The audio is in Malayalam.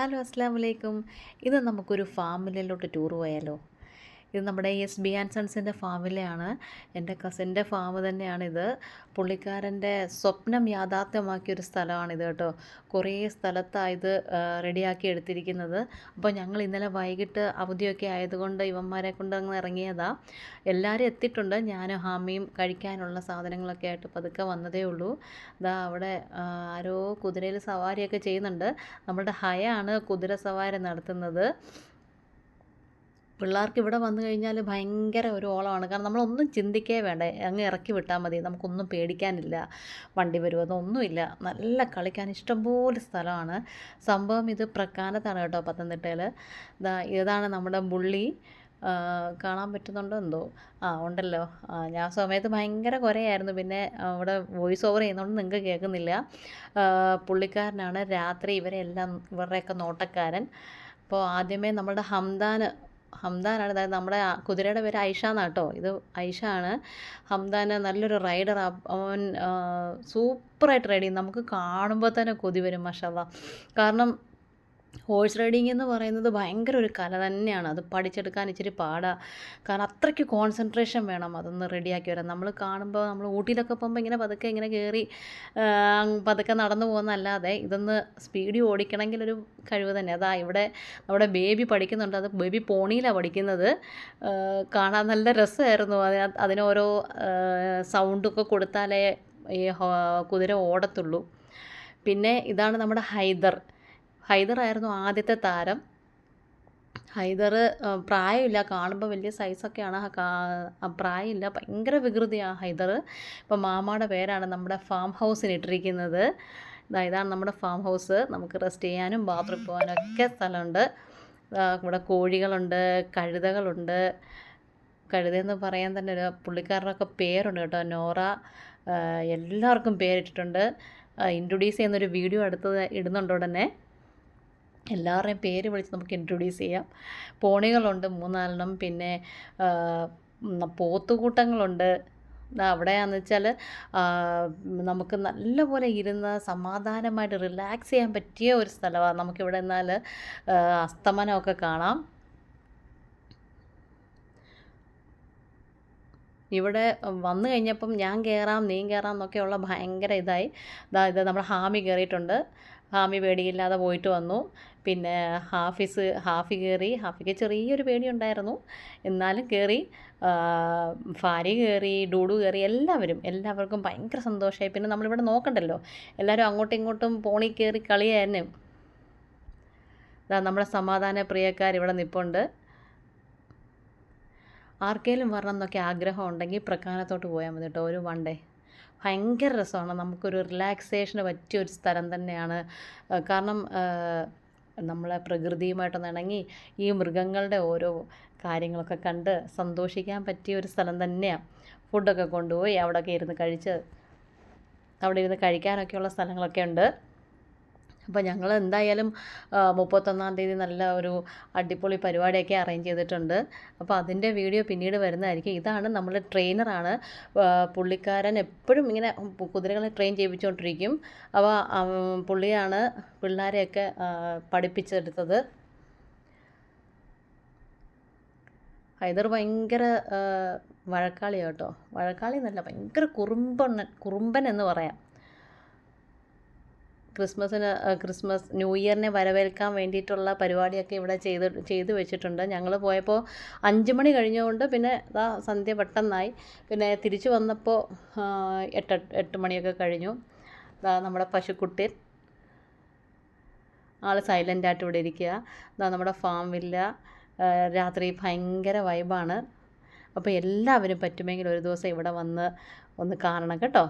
ഹലോ അസ്സാം വലൈക്കും ഇത് നമുക്കൊരു ഫാമിലിയിലോട്ട് ടൂർ പോയാലോ? ഇത് നമ്മുടെ എസ് ബി ആൻഡ് സൺസിന്റെ ഫാമിലെയാണ്. എന്റെ കസിന്റെ ഫാം തന്നെയാണിത്. പുള്ളിക്കാരന്റെ സ്വപ്നം യാഥാർത്ഥ്യമാക്കിയ ഒരു സ്ഥലമാണിത് കേട്ടോ. കുറേ സ്ഥലത്താണ് ഇത് റെഡിയാക്കി എടുത്തിരിക്കുന്നത്. അപ്പോൾ ഞങ്ങൾ ഇന്നലെ വൈകിട്ട് അവധിയൊക്കെ ആയതുകൊണ്ട് ഇവന്മാരെ കൊണ്ട് അങ്ങ് ഇറങ്ങിയതാണ് എല്ലാവരും എത്തിയിട്ടുണ്ട്. ഞാനും ഹാമിയും കഴിക്കാനുള്ള സാധനങ്ങളൊക്കെ ആയിട്ട് പതുക്കെ വന്നതേ ഉള്ളൂ. ഇതാ അവിടെ ആരോ കുതിരയിൽ സവാരിയൊക്കെ ചെയ്യുന്നുണ്ട്. നമ്മുടെ ഹയാണ് കുതിര സവാരി നടത്തുന്നത്. പിള്ളേർക്ക് ഇവിടെ വന്നു കഴിഞ്ഞാൽ ഭയങ്കര ഒരു ഓളമാണ്. കാരണം നമ്മളൊന്നും ചിന്തിക്കേ വേണ്ട. അങ്ങ് ഇറക്കി വിട്ടാൽ മതി. നമുക്കൊന്നും പേടിക്കാനില്ല. വണ്ടി വരുമെന്നൊന്നുമില്ല നല്ല കളിക്കാൻ ഇഷ്ടംപോലെ സ്ഥലമാണ്. സംഭവം ഇത് പ്രക്കാനത്താണ് കേട്ടോ പത്തനംതിട്ടയിൽ ഇതാ ഇതാണ് നമ്മുടെ ബുള്ളി കാണാൻ പറ്റുന്നുണ്ടോ എന്തോ? ആ ഉണ്ടല്ലോ. ഞാൻ സമയത്ത് ഭയങ്കര കുറയായിരുന്നു പിന്നെ അവിടെ വോയിസ് ഓവർ ചെയ്യുന്നതുകൊണ്ട് നിങ്ങൾക്ക് കേൾക്കുന്നില്ല. പുള്ളിക്കാരനാണ് രാത്രി ഇവരെല്ലാം ഇവരുടെയൊക്കെ നോട്ടക്കാരൻ. അപ്പോൾ ആദ്യമേ നമ്മുടെ ഹംദാൻ ഹംദാനാണ്. അതായത് നമ്മുടെ കുതിരയുടെ പേര് ഐഷ എന്നാണ് കേട്ടോ ഇത് ഐഷ ആണ് ഹംദാൻ നല്ലൊരു റൈഡർ അവൻ സൂപ്പറായിട്ട് റൈഡ് ചെയ്യും. നമുക്ക് കാണുമ്പോൾ തന്നെ കൊതി വരും മഷാല്ല കാരണം ഹോഴ്സ് റൈഡിങ് എന്ന് പറയുന്നത് ഭയങ്കര ഒരു കല തന്നെയാണ്. അത് പഠിച്ചെടുക്കാൻ ഇച്ചിരി പാടാണ് കാരണം അത്രയ്ക്ക് കോൺസെൻട്രേഷൻ വേണം അതൊന്ന് റെഡിയാക്കി വരാൻ. നമ്മൾ കാണുമ്പോൾ നമ്മൾ ഊട്ടിയിലൊക്കെ പോകുമ്പോൾ ഇങ്ങനെ പതുക്കെ ഇങ്ങനെ കയറി പതുക്കെ നടന്നു പോകുന്നതല്ലാതെ ഇതൊന്ന് സ്പീഡിൽ ഓടിക്കണമെങ്കിൽ ഒരു കഴിവ് തന്നെ. അതാ ഇവിടെ നമ്മുടെ ബേബി പഠിക്കുന്നുണ്ട്. അത് ബേബി പോണിയിലാണ് പഠിക്കുന്നത്. കാണാൻ നല്ല രസമായിരുന്നു. അതിന് അതിനോരോ സൗണ്ടൊക്കെ കൊടുത്താലേ ഈ കുതിര ഓടത്തുള്ളൂ. പിന്നെ ഇതാണ് നമ്മുടെ ഹൈദർ. ഹൈദറായിരുന്നു ആദ്യത്തെ താരം. ഹൈദർ പ്രായമില്ല. കാണുമ്പോൾ വലിയ സൈസൊക്കെയാണ് പ്രായമില്ല. ഭയങ്കര വികൃതിയാണ് ഹൈദർ. ഇപ്പം മാമാടെ പേരാണ് നമ്മുടെ ഫാം ഹൗസിന് ഇട്ടിരിക്കുന്നത്. ഇതാണ് നമ്മുടെ ഫാം ഹൗസ് നമുക്ക് റെസ്റ്റ് ചെയ്യാനും ബാത്റൂം പോകാനും ഒക്കെ സ്ഥലമുണ്ട്. ഇവിടെ കോഴികളുണ്ട് കഴുതകളുണ്ട്. കഴുതയെന്ന് പറയാൻ തന്നെ ഒരു പുള്ളിക്കാരനൊക്കെ പേരുണ്ട് കേട്ടോ. നോറ എല്ലാവർക്കും പേരിട്ടിട്ടുണ്ട്. ഇൻട്രൊഡ്യൂസ് ചെയ്യുന്നൊരു വീഡിയോ അടുത്തത് ഇടുന്നുണ്ട് ഉടനെ. എല്ലാവരുടെയും പേര് വിളിച്ച് നമുക്ക് ഇൻട്രൊഡ്യൂസ് ചെയ്യാം. പോണികളുണ്ട് മൂന്നാലെണ്ണം. പിന്നെ പോത്തുകൂട്ടങ്ങളുണ്ട്. അവിടെയാണെന്ന് വെച്ചാൽ നമുക്ക് നല്ലപോലെ ഇരുന്ന് സമാധാനമായിട്ട് റിലാക്സ് ചെയ്യാൻ പറ്റിയ ഒരു സ്ഥലമാണ് നമുക്കിവിടെ നിന്നാൽ അസ്തമനമൊക്കെ കാണാം. ഇവിടെ വന്നു കഴിഞ്ഞപ്പം ഞാൻ കയറാം നീ കയറാം എന്നൊക്കെയുള്ള ഭയങ്കര ഇതായി. ഇത് നമ്മുടെ ഹാമി കയറിയിട്ടുണ്ട് ഹാമി പേടിയില്ലാതെ പോയിട്ട് വന്നു. പിന്നെ ഹാഫിസ് ഹാഫി കയറി ഹാഫിക്ക് ചെറിയൊരു പേടിയുണ്ടായിരുന്നു. എന്നാലും കയറി ഫാരി കയറി ഡൂഡു കയറി എല്ലാവരും എല്ലാവർക്കും ഭയങ്കര സന്തോഷമായി. പിന്നെ നമ്മളിവിടെ നോക്കണ്ടല്ലോ എല്ലാവരും അങ്ങോട്ടും ഇങ്ങോട്ടും പോണി കയറി കളിയായിരുന്നു. നമ്മുടെ സമാധാന പ്രിയക്കാർ ഇവിടെ നിൽപ്പുണ്ട് ആർക്കേലും വരണം എന്നൊക്കെ ആഗ്രഹം ഉണ്ടെങ്കിൽ പ്രക്കാനത്തോട്ട് പോയാൽ മതി കേട്ടോ ഒരു വൺ ഡേ. ഭയങ്കര രസമാണ്. നമുക്കൊരു റിലാക്സേഷന് പറ്റിയ ഒരു സ്ഥലം തന്നെയാണ്. കാരണം നമ്മളെ പ്രകൃതിയുമായിട്ടൊന്ന് ഇണങ്ങി ഈ മൃഗങ്ങളുടെ ഓരോ കാര്യങ്ങളൊക്കെ കണ്ട് സന്തോഷിക്കാൻ പറ്റിയ ഒരു സ്ഥലം തന്നെയാണ് ഫുഡൊക്കെ കൊണ്ടുപോയി അവിടെയൊക്കെ ഇരുന്ന് കഴിച്ച് അവിടെ ഇരുന്ന് കഴിക്കാനൊക്കെയുള്ള സ്ഥലങ്ങളൊക്കെ ഉണ്ട്. അപ്പോൾ ഞങ്ങൾ എന്തായാലും മുപ്പത്തൊന്നാം തീയതി നല്ല ഒരു അടിപൊളി പരിപാടിയൊക്കെ അറേഞ്ച് ചെയ്തിട്ടുണ്ട്. അപ്പോൾ അതിന്റെ വീഡിയോ പിന്നീട് വരുന്നതായിരിക്കും. ഇതാണ് നമ്മൾ ട്രെയിനറാണ്. പുള്ളിക്കാരൻ എപ്പോഴും ഇങ്ങനെ കുതിരകളെ ട്രെയിൻ ചെയ്യിപ്പിച്ചുകൊണ്ടിരിക്കും. അപ്പോൾ പുള്ളിയാണ് പിള്ളേരെയൊക്കെ പഠിപ്പിച്ചെടുത്തത്. ഹൈദർ ഭയങ്കര വഴക്കാളിയാണ് കേട്ടോ. വഴക്കാളി എന്നല്ല ഭയങ്കര കുറുമ്പൻ കുറുമ്പൻ എന്ന് പറയാം. ക്രിസ്മസിന് ക്രിസ്മസ് ന്യൂ ഇയറിനെ വരവേൽക്കാൻ വേണ്ടിയിട്ടുള്ള പരിപാടിയൊക്കെ ഇവിടെ ചെയ്ത് ചെയ്ത് വെച്ചിട്ടുണ്ട്. ഞങ്ങൾ പോയപ്പോൾ അഞ്ച് മണി കഴിഞ്ഞുകൊണ്ട് പിന്നെ ഇതാ സന്ധ്യ പെട്ടെന്നായി. പിന്നെ തിരിച്ചു വന്നപ്പോൾ എട്ട് എട്ട് മണിയൊക്കെ കഴിഞ്ഞു. ഇതാ നമ്മുടെ പശുക്കുട്ടി. ആൾ സൈലന്റായിട്ട് ഇവിടെ ഇരിക്കുക ഇതാ നമ്മുടെ ഫാം വില്ല രാത്രി ഭയങ്കര വൈബാണ് അപ്പോൾ എല്ലാവരും പറ്റുമെങ്കിൽ ഒരു ദിവസം ഇവിടെ വന്ന് ഒന്ന് കാണണം കേട്ടോ.